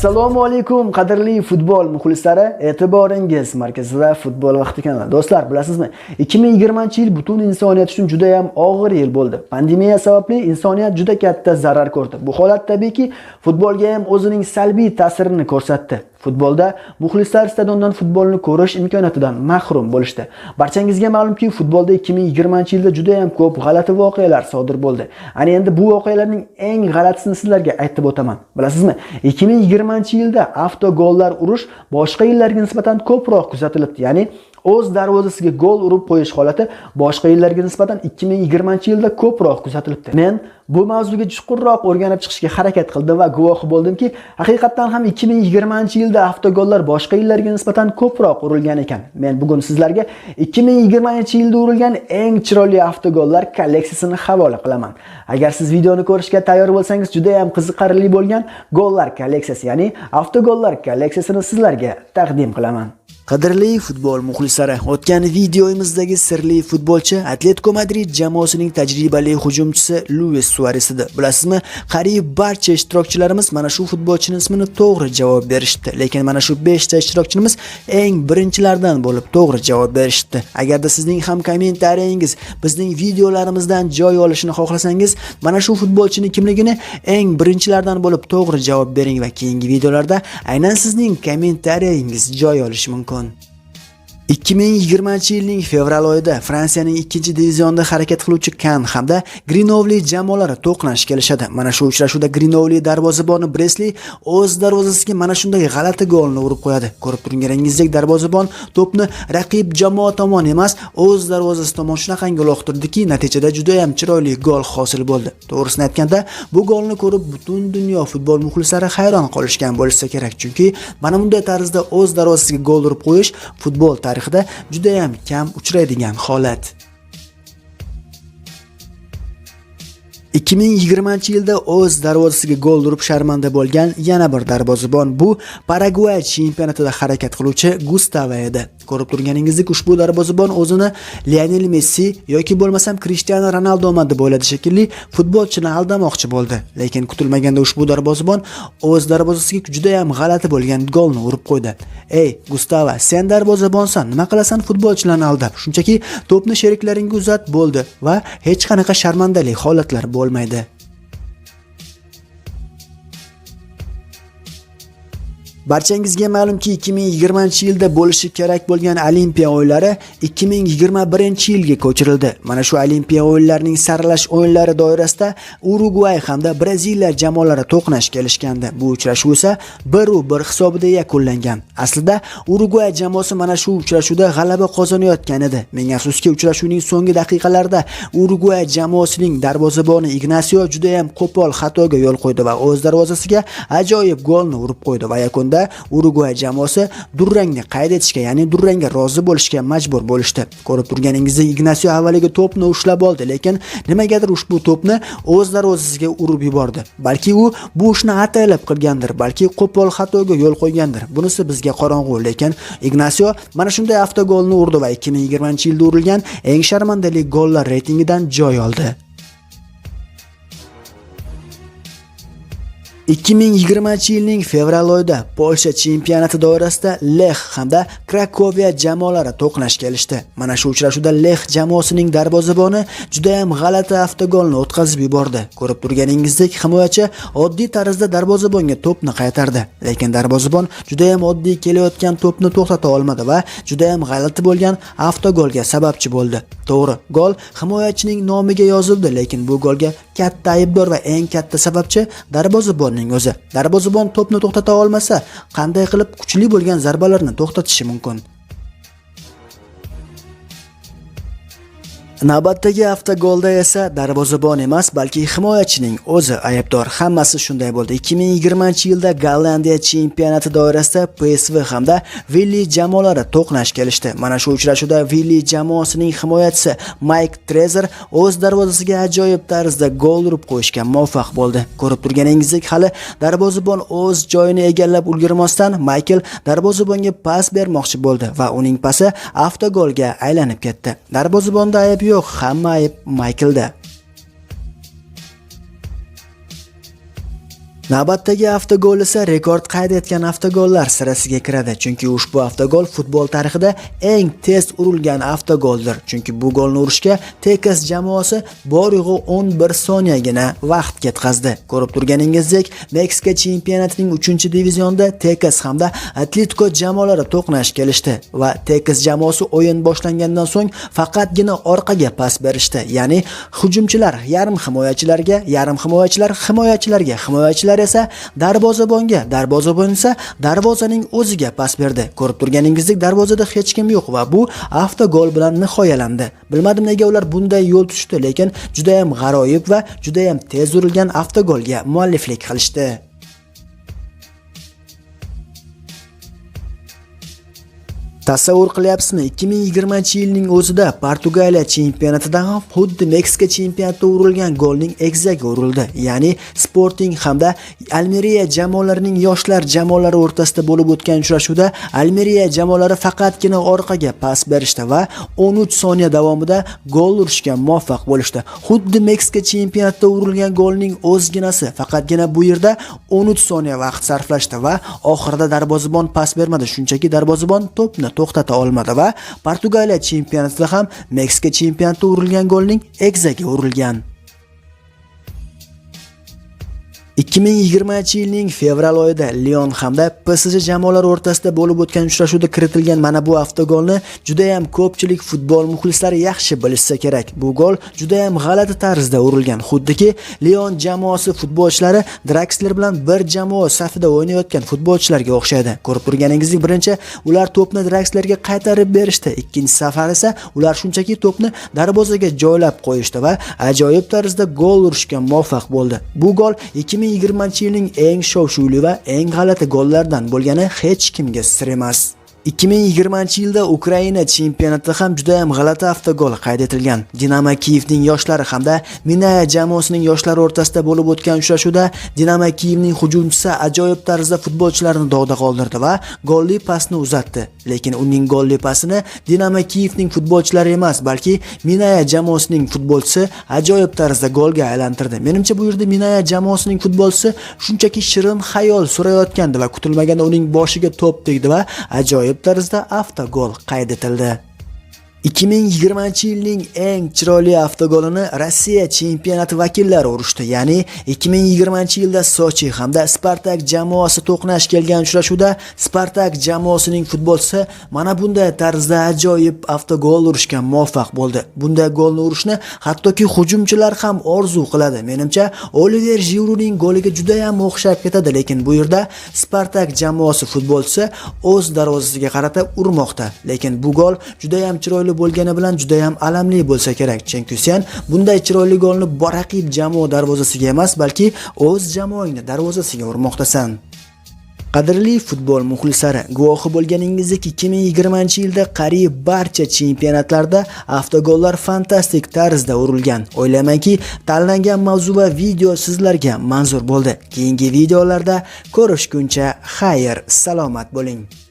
assalomu alaykum qadrli futbol muxlislari e'tiboringiz markazida futbol vaqti kanali do'stlar bilasizmi 2020 yil butun insoniyat uchun juda ham og'ir yil bo'ldi. Pandemiya sababli insoniyat juda katta zarar ko'rdi. Bu holat tabiiyki futbolga ham o'zining salbiy ta'sirini ko'rsatdi Futbolda muxlislar stadiondan futbolni ko'rish imkoniyatidan mahrum bo'lishdi. Barchangizga ma'lumki, futbolda 2020-yilda juda ham ko'p g'alati voqealar sodir bo'ldi. Ana endi bu voqealarning eng g'alatisini sizlarga aytib o'taman. Bilasizmi? 2020-yilda avtogollar urish boshqa yillarga nisbatan ko'proq kuzatilibdi. Ya'ni o'z darvozasiga gol urib qo'yish holati boshqa yillarga nisbatan 2020-yilda ko'proq kuzatilibdi. Men bu mavzuga chuqurroq o'rganib chiqishga harakat qildim va guvohi bo'ldimki, haqiqatdan ham 2020-yilda avtogollar boshqa yillarga nisbatan ko'proq urilgan ekan. Men bugun sizlarga 2020-yilda urilgan eng chiroyli avtogollar kolleksiyasini havola qilaman. Agar siz videoni ko'rishga tayyor bo'lsangiz, juda ham qiziqarli bo'lgan gollar kolleksiyasi, ya'ni avtogollar kolleksiyasini sizlarga taqdim qilaman. Qadrli futbol muxlislari, o'tgan videomizdagi sirli futbolchi Atletico Madrid jamoasining tajribali hujumchisi Luis Suarez edi. Bilasizmi, qariyb barcha ishtirokchilarimiz mana shu futbolchining ismini to'g'ri javob berishdi. Lekin mana shu 5 ta ishtirokchimiz eng birinchilardan bo'lib to'g'ri javob berishdi. Agarda sizning ham kommentariyangiz bizning videolarimizdan joy olishini xohlasangiz, mana shu futbolchining kimligini eng birinchilardan bo'lib to'g'ri javob bering va keyingi videolarda aynan sizning kommentariyangiz joy olishi mumkin. Hoşçakalın. 2020 yilning fevral oyida Fransiyaning 2 divizionda harakat qiluvchi Kan hamda Grinovli jamoalari to'qnash kelishadi. Mana shu uchrashuvda Grinovli darvozaboni Bresli o'z darvozasiga mana shunday g'alati golni urib qo'yadi. Ko'rib turganingizdek darvozabon to'pni raqib jamoa tomon emas, o'z darvozasi tomon shunaqangi uloqtirdiki, natijada juda ham chiroyli gol hosil bo'ldi. To'g'risini aytganda, bu golni ko'rib butun dunyo futbol muxlislari hayron qolishgan bo'lsa kerak, chunki mana bunday tarzda o'z darvozasiga gol urib qo'yish futbol tarixi tarixida judayam kam uchraydigan holat 2020 yilda o'z darvozasiga gol urib sharmanda bo'lgan yana bir darvozabon bu Paragvay chempionatida harakat qiluvchi Gustavo edi. Ko'rib turganingizdek ushbu darvozabon o'zini Lionel Messi yoki bo'lmasam Cristiano Ronaldoman deb o'yladi shekilli futbolchini aldamoqchi bo'ldi. Lekin kutilmaganda ushbu darvozabon o'z darvozasiga juda ham g'alati bo'lgan golni urib qo'ydi. Ey Gustavo, sen darvozabonsan, nima qilasan futbolchilarni aldab? Shunchaki to'pni sheriklaringga uzat bo'ldi va hech qanaqa sharmandalik holatlar bo'lmaydi. Barchangizga ma'lumki 2020 yilda bo'lishi kerak bo'lgan Olimpiya o'yinlari 2021 yilga ko'chirildi. Mana shu Olimpiya o'yinlarining saralash o'yinlari doirasida Urugvay hamda Braziliya jamoalari to'qnash kelishgandi. Bu uchrashuv esa 1-1 hisobida yakunlangan. Aslida Urugvay jamoasi mana shu uchrashuvda g'alaba qozonayotgan edi. Ming afsuski uchrashuvning so'nggi daqiqalarida Urugvay jamoasining darvozaboni Ignacio juda ham qo'pol xatoga yo'l qo'ydi va o'z darvozasiga ajoyib golni urib qo'ydi va yakunda Urugvay jamoasi durangni qayd etishga, ya'ni durangga rozi bo'lishga majbur bo'lishdi. Ko'rib turganingizdek Ignasio avvaliga to'pni ushlab oldi, lekin nimagadir ushbu to'pni o'z o'ziga urib yubordi. Balki u bu ishni ataylab qilgandir, balki qo'pol xatoga yo'l qo'ygandir. Bunisi bizga qorong'u, lekin Ignasio mana shunday avtogolni urdi va 2020-yilda urilgan eng sharmandali gollar reytingidan joy oldi. 2020 yilning fevral oyida Polsha chempionati doirasida Lech hamda Krakoviya jamoalari to'qnash kelishdi. Mana shu uchrashuvda Lech jamoasining darvozaboni juda ham g'alati avtogolni o'tkazib yubordi. Ko'rib turganingizdek, himoyachi oddiy tarzda darvozabonga to'pni qaytardi, lekin darvozabon juda ham oddiy kelayotgan to'pni to'xtata olmadi va juda ham g'alati bo'lgan avtogolga sababchi bo'ldi. To'g'ri, gol himoyachining nomiga yozildi, lekin bu golga katta aybdor va eng katta sababchi darvozabon o'zi. Darvozabon to'pni to'xtata olmasa, qanday qilib kuchli bo'lgan zarbalarni to'xtatishi mumkin? Navbatdagi avtogolda esa darvozabon emas, balki himoyachining o'zi aybdor. Hammasi shunday bo'ldi. 2020-yilda Gollandiya chempionati doirasida PSV hamda Villi jamoalari to'qnash kelishdi. Mana shu uchrashuvda Villi jamoasining himoyachisi Mike Trezer o'z darvozasiga ajoyib tarzda gol urib qo'yishga muvaffaq bo'ldi. Ko'rib turganingizdek, hali darvozabon o'z joyini egallab ulgurmasdan Michael darvozabonga pas bermoqchi bo'ldi va uning pasi avtogolga aylanib ketdi. Darvozabonda ayb yo'q, hamma ayb Maykelda. Navbatdagi avtogol esa rekord qayd etgan avtogollar sirasiga kiradi, chunki ushbu avtogol futbol tarixida eng tez urilgan avtogoldir. Chunki bu golni urishga Tekas jamoasi bor yo'g'i 11 soniyagina vaqt ketkazdi. Ko'rib turganingizdek, Meksika chempionatining 3-divizionda Tekas hamda Atletico jamoalari to'qnash kelishdi va Tekas jamoasi o'yin boshlangandan so'ng faqatgina orqaga pas berishdi. Ya'ni hujumchilar yarim himoyachilarga, yarim himoyachilar himoyachilarga, himoyachilar esa darvozabonga, darvozabon esa darvozaning o'ziga pas berdi. Ko'rib turganingizdek, darvozada hech kim yo'q va bu avtogol bilan nihoyalandi. Bilmadim nega ular bunday yo'l tutishdi, lekin juda ham g'aroyib va juda ham tez urilgan avtogolga mualliflik qilishdi. Tasavvur qilyapsizmi? 2020-yilning o'zida Portugaliya chempionatida ham xuddi Meksika chempionatida urilgan golning egzagi urildi. Ya'ni Sporting hamda Almeria jamoalarining yoshlar jamoalari o'rtasida bo'lib o'tgan uchrashuvda Almeria jamoalari faqatgina orqaga pas berishdi va 13 soniya davomida gol urishga muvaffaq bo'lishdi. Xuddi Meksika chempionatida urilgan golning o'zginasi, faqatgina bu yerda 13 soniya vaqt sarflashdi va oxirida darvozabon pas bermadi. Shunchaki darvozabon to'pni to'xtata olmadi va Portugaliya chempionatida ham Meksika chempionatida urilgan golning egzaga urilgan. 2020-yilning fevral oyida Lyon hamda PSG jamoalari o'rtasida bo'lib o'tgan uchrashuvda kiritilgan mana bu avtogolni juda ham ko'pchilik futbol muxlislari yaxshi bilishsa kerak. Bu gol juda ham g'alati tarzda urilgan. Xuddiki Lyon jamoasi futbolchilari Draxler bilan bir jamoa safida o'ynayotgan futbolchilarga o'xshaydi. Ko'rib turganingizdek, birinchi ular to'pni Draxlerga qaytarib berishdi. Ikkinchi safar esa ular shunchaki to'pni darvozaga joylab qo'yishdi va ajoyib tarzda gol urishga muvaffaq bo'ldi. Bu gol 2000 2020 yilning eng shov-shuvli va eng g'alati gollaridan bo'lgani hech kimga sir emas. 2020 yilda Ukraina chempionatida ham juda ham g'alati avtogol qayd etilgan. Dinamo Kiyevning yoshlari hamda Minaya jamoasining yoshlari o'rtasida bo'lib o'tgan uchrashuvda Dinamo Kiyevning hujumchisi ajoyib tarzda futbolchilarni dog'da qoldirdi va golli pasni uzatdi. Lekin uning golli pasini Dinamo Kiyevning futbolchilari emas, balki Minaya jamoasining futbolchisi ajoyib tarzda golga aylantirdi. Menimcha bu yerda Minaya jamoasining futbolchisi shunchaki shirin xayol surayotgandi va kutilmaganda uning boshiga to'p tegdi va ajoyib ajoyib tarzda avtogol qayd etildi. 2020 yilning eng chiroyli avtogolini Rossiya chempionati vakillari urishdi. Ya'ni 2020 yilda Sochi hamda Spartak jamoasi to'qnash kelgan uchrashuvda Spartak jamoasining futbolchisi mana bunday tarzda ajoyib avtogol urishga muvaffaq bo'ldi. Bunday golni urishni hattoki hujumchilar ham orzu qiladi. Menimcha Oliver Jiruning goliga juda ham o'xshab ketadi, lekin bu yerda Spartak jamoasi futbolchisi o'z darvozasiga qarata urmoqda. Lekin bu gol juda ham chiroyli golli bo'lgani bilan juda ham alamli bo'lsa kerak. Chunki sen bunday chiroyli golni raqib jamoa darvozasiga emas, balki o'z jamoangni darvozasiga urmoqdasan. Qadrli futbol muxlislari, guvohi bo'lganingizdek 2020-yilda qariyb barcha chempionatlarda avtogollar fantastik tarzda urilgan. O'ylaymanki, tanlangan mavzu va video sizlarga manzur bo'ldi. Keyingi videolarda ko'rishguncha xayr, salomat bo'ling.